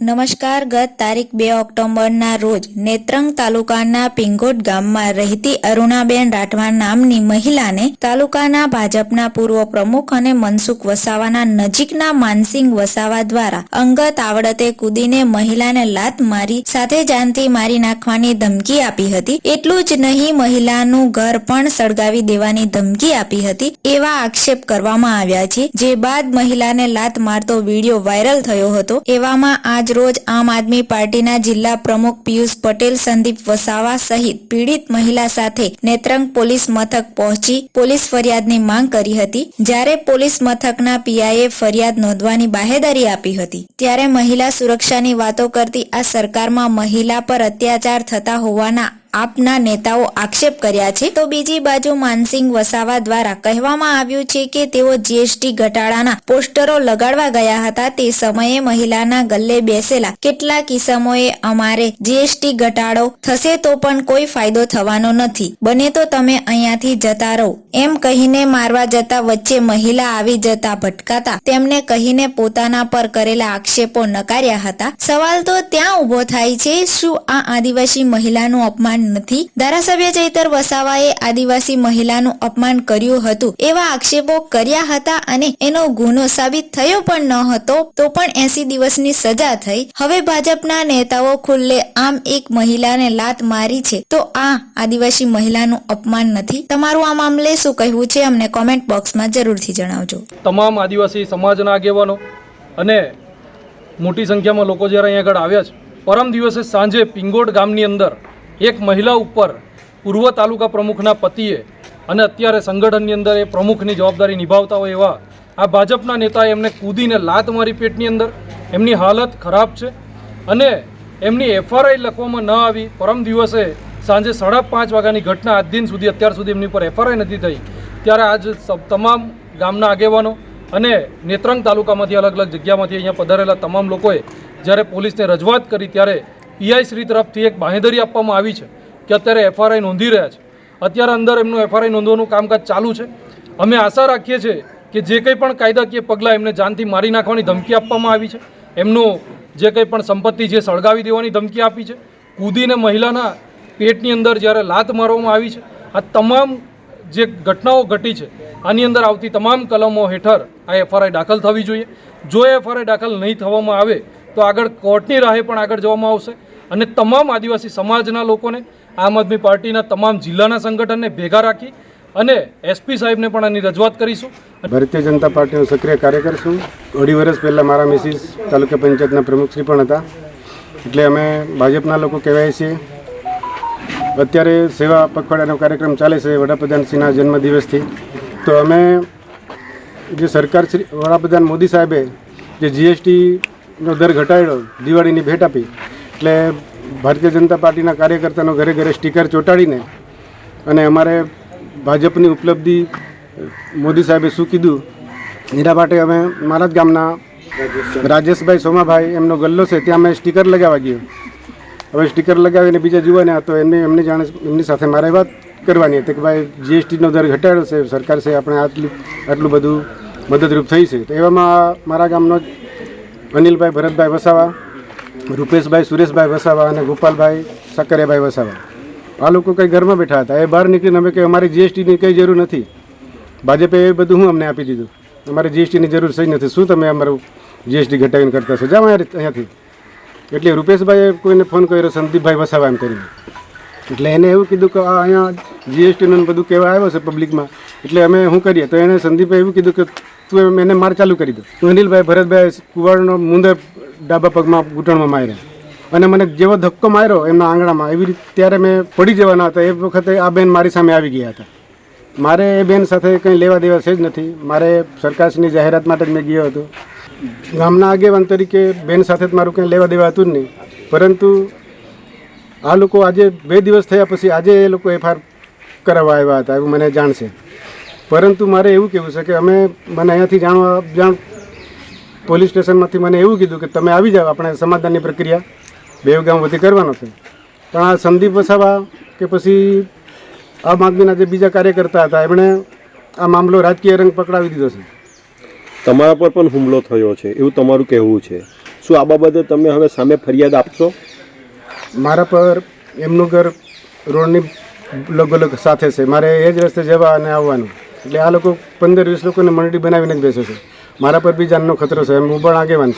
નમસ્કાર, ગત તારીખ બે ઓક્ટોબરના રોજ નેત્રંગ તાલુકાના પિંગોટ ગામમાં રહેતી અરુણાબેન રાઠવા નામની મહિલાને તાલુકાના ભાજપના પૂર્વ પ્રમુખ અને મનસુખ વસાવાના નજીકના માનસિંગ વસાવા દ્વારા અંગત આવડતે કૂદીને મહિલાને લાત મારી સાથે જાનથી મારી નાખવાની ધમકી આપી હતી. એટલું જ નહીં, મહિલાનું ઘર પણ સળગાવી દેવાની ધમકી આપી હતી એવા આક્ષેપ કરવામાં આવ્યા છે. જે બાદ મહિલાને લાત મારતો વીડિયો વાયરલ થયો હતો. એવામાં આજ રોજ આમ આદમી પાર્ટીના જિલ્લા પ્રમુખ પિયુષ પટેલ, સંદીપ વસાવા સહિત પીડિત મહિલા સાથે નેત્રંગ પોલીસ મથક પહોંચી પોલીસ ફરિયાદની માંગ કરી હતી. જ્યારે પોલીસ મથકના પીઆઈએ ફરિયાદ નોંધવાની બાહેદારી આપી હતી. ત્યારે મહિલા સુરક્ષાની વાતો કરતી આ સરકારમાં મહિલા પર અત્યાચાર થતા હોવાના આપના નેતાઓ આક્ષેપ કર્યા છે. તો બીજી બાજુ માનસિંગ વસાવા દ્વારા કહેવામાં આવ્યું છે કે તેઓ જીએસટી ઘટાડાના પોસ્ટરો લગાડવા ગયા હતા. તે સમયે મહિલાના ગલ્લે બેસેલા કેટલાક કિસમોએ અમારે જીએસટી ઘટાડો થશે તો પણ કોઈ ફાયદો થવાનો નથી. બને તો તમે અહીંયાથી જતા રહો. એમ કહીને મારવા જતા વચ્ચે મહિલા આવી જતા ભટકાતા તેમને કહીને પોતાના પર કરેલા આક્ષેપો નકાર્યા હતા. સવાલ તો ત્યાં ઊભો થાય છે, શું આ આદિવાસી મહિલાનું અપમાન નથી. ધારાસભ્ય ચૈતર વસાવાએ આદિવાસી મહિલાનું અપમાન કર્યું હતું. એવા આક્ષેપો કર્યા હતા અને એનો ગુનો સાબિત થયો પણ ન હતો, તો પણ એસી દિવસની સજા થઈ. હવે ભાજપના નેતાઓ ખુલ્લે આમ એક મહિલાને લાત મારી છે, તો આ આદિવાસી મહિલાનું અપમાન નથી. તમારું આ મામલે શું કહેવું છે, અમને કોમેન્ટ બોક્સમાં જરૂરથી જણાવજો. તમામ આદિવાસી સમાજના આગેવાનો અને મોટી સંખ્યામાં લોકો જ્યારે અહીંયા આગળ આવ્યા છે, પરમ દિવસે સાંજે પિંગોડ ગામની અંદર એક મહિલા ઉપર પૂર્વ તાલુકા પ્રમુખના પતિએ અને અત્યારે સંગઠનની અંદર એ પ્રમુખની જવાબદારી નિભાવતા હોય એવા આ ભાજપના નેતાએ એમને કૂદીને લાત મારી પેટની અંદર. એમની હાલત ખરાબ છે અને એમની એફઆરઆઈ લખવામાં ન આવી. પરમ દિવસે સાંજે સાડા પાંચ વાગ્યાની ઘટના આજ દિન સુધી, અત્યાર સુધી એમની પર એફઆરઆઈ નથી થઈ. ત્યારે આજ તમામ ગામના આગેવાનો અને નેત્રંગ તાલુકામાંથી અલગ અલગ જગ્યામાંથી અહીંયા પધારેલા તમામ લોકોએ જ્યારે પોલીસને રજૂઆત કરી ત્યારે પીઆઈ શ્રી તરફથી એક બાંહેધરી આપવામાં આવી છે કે અત્યારે એફઆરઆઈ નોંધી રહ્યા છે. અત્યારે અંદર એમનું એફઆરઆઈ નોંધવાનું કામકાજ ચાલુ છે. અમે આશા રાખીએ છીએ કે જે કંઈ પણ કાયદાકીય પગલાં એમને જાનથી મારી નાખવાની ધમકી આપવામાં આવી છે. એમનું જે કંઈ પણ સંપત્તિ છે સળગાવી દેવાની ધમકી આપી છે. કૂદીને મહિલાના પેટની અંદર જ્યારે લાત મારવામાં આવી છે. આ તમામ જે ઘટનાઓ ઘટી છે, આની અંદર આવતી તમામ કલમો હેઠળ આ એફઆરઆઈ દાખલ થવી જોઈએ. જો એફઆરઆઈ દાખલ નહીં થવામાં આવે તો આગળ કોર્ટની રાહે પણ આગળ જવામાં આવશે. અને તમામ આદિવાસી સમાજના લોકોને, આમ આદમી પાર્ટીના તમામ જિલ્લાના સંગઠનને ભેગા રાખી અને એસપી સાહેબને પણ આની રજૂઆત કરીશું. ભારતીય જનતા પાર્ટીનો સક્રિય કાર્યકર છું અઢી વર્ષ પહેલાં મારા મિસિસ તાલુકા પંચાયતના પ્રમુખશ્રી પણ હતા. એટલે અમે ભાજપના લોકો કહેવાય છીએ. અત્યારે સેવા પખવાડિયાનો કાર્યક્રમ ચાલે છે વડાપ્રધાનશ્રીના જન્મદિવસથી. તો અમે જે સરકાર શ્રી વડાપ્રધાન મોદી સાહેબે જે જીએસટીનો દર ઘટાડ્યો, દિવાળીની ભેટ આપી. એટલે ભારતીય જનતા પાર્ટીના કાર્યકર્તાનો ઘરે ઘરે સ્ટીકર ચોંટાડીને અને અમારે ભાજપની ઉપલબ્ધિ, મોદી સાહેબે શું કીધું, એના માટે અમે મારા જ ગામના રાજેશભાઈ સોમાભાઈ એમનો ગલ્લો છે, ત્યાં અમે સ્ટીકર લગાવવા ગયો. હવે સ્ટીકર લગાવીને બીજા જોવાને તો એમને એમને જાણે એમની સાથે મારે વાત કરવાની હતી કે ભાઈ જીએસટીનો દર ઘટાડ્યો છે, સરકાર છે, આપણે આટલું આટલું બધું મદદરૂપ થઈ છે. તો એવામાં મારા ગામનો અનિલભાઈ ભરતભાઈ વસાવા, રૂપેશભાઈ સુરેશભાઈ વસાવા અને ગોપાલભાઈ સકરિયાભાઈ વસાવા. આ લોકો કંઈ ઘરમાં બેઠા હતા. એ બહાર નીકળીને અમે કે અમારી જીએસટીની કંઈ જરૂર નથી. ભાજપે એ બધું હું અમને આપી દીધું. અમારે જીએસટીની જરૂર સહી નથી. શું તમે અમારું જીએસટી ઘટાડીને કરતા છો? જાઓ અહીંયા અહીંયાથી. એટલે રૂપેશભાઈએ કોઈને ફોન કર્યો, સંદીપભાઈ વસાવા એમ કરીને. એટલે એને એવું કીધું કે, આ અહીંયા જીએસટીનું બધું કહેવા આવ્યો છે પબ્લિકમાં એટલે અમે શું કરીએ? તો એને સંદીપભાઈ એવું કીધું કે તું એમ એને માર ચાલુ કરી દો. અનિલભાઈ, ભરતભાઈ કુવાડનો મુંદે ડાબા પગમાં ઘૂંટણમાં માર્યા. અને મને જેવો ધક્કો માર્યો એમના આંગણામાં, એવી રીતે ત્યારે મેં પડી જવાના હતા. એ વખતે આ બેન મારી સામે આવી ગયા હતા. મારે એ બેન સાથે કંઈ લેવા દેવા છે જ નથી. મારે સરકારની જાહેરાત માટે જ મેં ગયો હતો. ગામના આગેવાન તરીકે બેન સાથે જ મારું કંઈ લેવા દેવા હતું જ નહીં. પરંતુ આ લોકો આજે બે દિવસ થયા પછી આજે એ લોકો એફઆઈઆર કરાવવા આવ્યા હતા, એવું મને જાણ છે પરંતુ મારે એવું કહેવું છે કે અમે મને અહીંયાથી જાણવા જાણ પોલીસ સ્ટેશનમાંથી મને એવું કીધું કે તમે આવી જાઓ આપણે સમાધાનની પ્રક્રિયા બેવગામ વધી કરવાનો છે. પણ આ સંદીપ વસાવા કે પછી આમ આદમીના જે બીજા કાર્યકર્તા હતા એમણે આ મામલો રાજકીય રંગ પકડાવી દીધો છે. તમારા પર પણ હુમલો થયો છે એવું તમારું કહેવું છે. શું આ બાબતે તમે હવે સામે ફરિયાદ આપશો? મારા પર એમનું ઘર રોડની લગોલગ સાથે છે. મારે એ જ રસ્તે જવા અને આવવાનું. એટલે આ લોકો પંદર વીસ લોકોને મંડળી બનાવીને જ બેસે છે. મારા પર બી જાનનો ખતરો છે. એમ હું પણ આગેવાન છું.